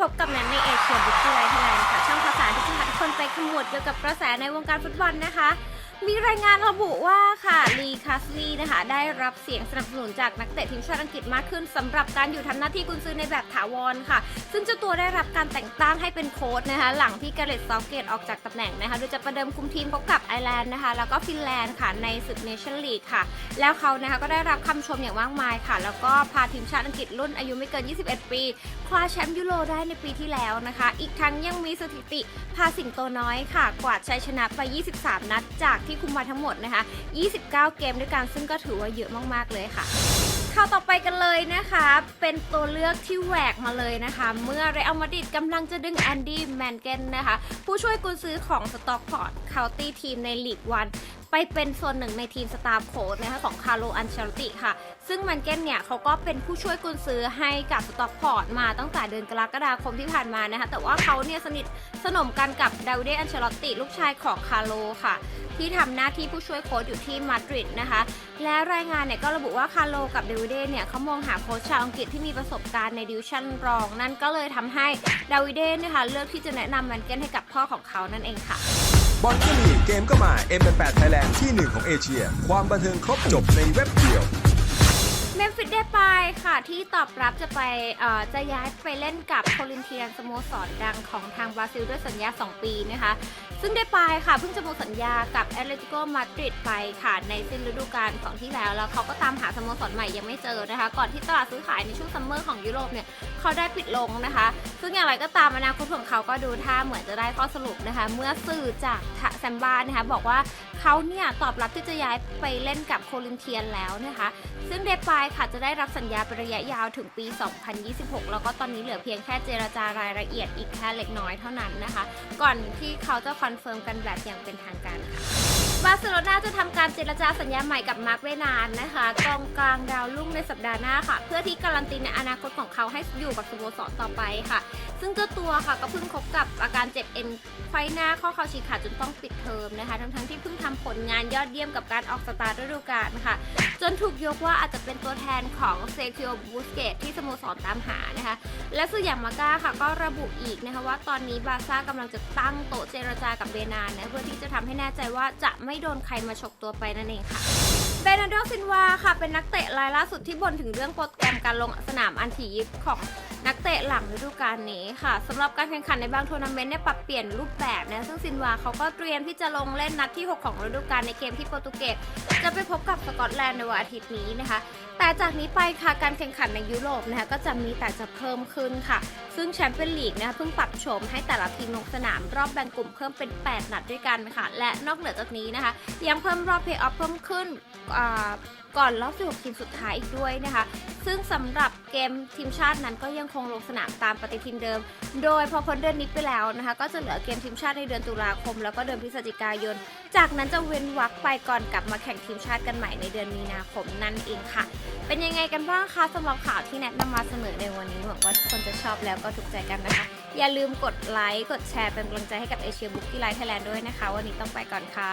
พบกับแหน่ในเอเชียบุ๊กี้ไลท์ไทยแลนด์ค่ะ ช่องภาษาที่จะพาทุกคนไปขมวดเกี่ยวกับกระแสในวงการฟุตบอลนะคะ มีรายงานระบุว่าค่ะลีคาสลีนะคะ ได้รับเสียงสนับสนุนจากนักเตะทีมชาติอังกฤษมากขึ้นสำหรับการอยู่ทำหน้าที่กุนซือในแบบถาวรค่ะ ซึ่งเจ้าตัวได้รับการแต่งตั้งให้เป็นโค้ชนะคะ หลังที่เกเลตซอฟเกตออกจากตำแหน่งนะคะ โดยจะประเดิมคุมทีมพบกับไอร์แลนด์นะคะ แล้วก็ฟินแลนด์ค่ะในศึกเนชั่นลีกค่ะ แล้วเขานะคะก็ได้รับคำชมอย่างมากมายค่ะ แล้วก็พาทีมชาติอังกฤษรุ่นอายุไม่เกิน 21 ปี คว้าแชมป์ยูโรได้ในปีที่แล้วนะคะ อีกทั้งยังมีสถิติพาสิงโตน้อยค่ะ กวาดชัยชนะไป 23 นัด จากที่คุมมาทั้งหมดนะคะ 29 เกมด้วยกันซึ่งก็ถือว่าเยอะมากๆเลยค่ะ ข่าวต่อไปกันเลยนะคะ เป็นตัวเลือกที่แหวกมาเลยนะคะ เมื่อเรอัลมาดริดกำลังจะดึงแอนดี้แมนเกนนะคะ ผู้ช่วยกุนซื้อของสต็อกพอร์ตเคาตี้ทีมในลีกวัน ไปเป็นส่วนหนึ่งในทีมสตาฟโค้ชนะคะของคาร์โลอันเชลติค่ะ ซึ่งแมนเก้นเนี่ยเขาก็เป็นผู้ช่วยกุนซือให้กับสต็อกพอร์ตมาตั้งแต่เดือนกรกฎาคมที่ผ่านมานะคะ แต่ว่าเขาเนี่ยสนิทสนมกันกับดาวิดอันเชลติ ลูกชายของคาร์โลค่ะ ที่ทำหน้าที่ผู้ช่วยโค้ชอยู่ที่มาดริดนะคะ และรายงานเนี่ยก็ระบุว่าคาร์โลกับเดวิดเนี่ยเขามองหาโค้ชชาวอังกฤษที่มีประสบการณ์ในดิวชั่นรอง นั่นก็เลยทำให้ดาวิเดนะคะเลือกที่จะแนะนำแมนเก้นให้กับพ่อของเขานั่นเองค่ะ บอลก็มีเกมก็มา M8 Thailand ที่หนึ่งของเอเชีย ความบันเทิงครบจบในเว็บเดียว เมมฟิสได้ไปค่ะที่ตอบรับจะไปเอ่อจะย้ายไปเล่นกับโคลินเทียนสโมสรดังของทางบราซิลด้วยสัญญา 2 ปีนะคะ ซึ่งได้ไปค่ะ เพิ่งจะหมดสัญญากับแอตเลติโกมาดริดไปค่ะ ในสิ้นฤดูกาลของที่แล้ว แล้วเขาก็ตามหาสโมสรใหม่ยังไม่เจอนะคะ ก่อนที่ตลาดซื้อขายในช่วงซัมเมอร์ของยุโรปเนี่ย เขาได้ปิดลงนะคะ ซึ่งอย่างไรก็ตามอนาคตของเขาก็ดูท่าเหมือนจะได้ข้อสรุปนะคะ เมื่อสื่อจากแซมบ้านะคะบอกว่าเขาเนี่ยตอบรับที่จะย้ายไปเล่นกับโคลินเทียนแล้วนะคะ ซึ่งเดปายค่ะจะได้รับสัญญาเป็นระยะยาวถึงปี 2026 แล้วก็ตอนนี้เหลือเพียงแค่เจรจารายละเอียดอีกแค่เล็กน้อยเท่านั้นนะคะ ก่อนที่เขาจะคอนเฟิร์มกันแบบอย่างเป็นทางการค่ะ บาร์เซโลนาจะทำการเจรจาสัญญาใหม่กับมาร์คเวนานนะคะกองกลางดาวรุ่งในสัปดาห์หน้าค่ะ เพื่อที่การันตีในอนาคตของเขาให้อยู่กับสโมสรต่อไปค่ะ ซึ่งเจ้าตัวค่ะก็เพิ่งคบกับอาการเจ็บเอ็นไขว้หน้าข้อเข่าฉีกขาดจนต้องปิดเทอมนะคะ ทั้งๆที่เพิ่งทำผลงานยอดเยี่ยมกับการออกสตาร์ทฤดูกาลค่ะ จนถูกยกว่าอาจจะเป็นตัวแทนของเซคิโอบูสเกตที่สโมสรตามหานะคะ และสื่ออย่างมาก้าค่ะก็ระบุอีกนะคะว่าตอนนี้บาซ่ากำลังจะตั้งโต๊ะเจรจากับเบนานนะเพื่อที่จะทำให้แน่ใจว่าจะไม่ไม่โดนใครมาฉกตัวไปนั่นเองค่ะเบนนาร์โดซินวาค่ะเป็นนักเตะรายล่าสุดที่บ่นถึงเรื่องโปรแกรมการลงสนามอันทียิบของ หลังฤดูกาลนี้ค่ะสำหรับการแข่งขันในบางทัวร์นาเมนต์เนี่ยปรับเปลี่ยนรูปแบบนะซึ่งซินวาเขาก็เตรียมที่จะลงเล่นนัดที่ 6 ของฤดูกาลในเกมที่โปรตุเกสจะไปพบกับสกอตแลนด์ในวันอาทิตย์นี้นะคะ แต่จากนี้ไปค่ะการแข่งขันในยุโรปนะคะก็จะมีแต่จะเพิ่มขึ้นค่ะ ซึ่งแชมเปี้ยนลีกนะคะเพิ่งปรับโฉมให้แต่ละทีมลงสนามรอบแบ่งกลุ่มเพิ่มเป็น 8 นัดด้วยกันค่ะ และนอกเหนือจากนี้นะคะยังเพิ่มรอบเพย์ออฟเพิ่มขึ้นอ่าก่อนรอบ16ทีมสุดท้ายอีกด้วยนะคะ ซึ่งสำหรับเกมทีมชาตินั้นก็ยังคงลงสนามตามปฏิทินเดิม โดยพอพ้นเดือนนี้ไปแล้วนะคะ ก็จะเหลือเกมทีมชาติในเดือนตุลาคม แล้วก็เดือนพฤศจิกายน จากนั้นจะเว้นวรรคไปก่อนกลับมาแข่งทีมชาติกันใหม่ในเดือนมีนาคมนั่นเองค่ะ เป็นยังไงกันบ้างคะสำหรับข่าวที่แนะนำมาเสนอในวันนี้หวังว่าทุกคนจะชอบแล้วก็ถูกใจกันนะคะ อย่าลืมกดไลค์กดแชร์เป็นกำลังใจให้กับเอเชียบุ๊กที่ไลท์ไทยแลนด์ด้วยนะคะ วันนี้ต้องไปก่อนค่ะ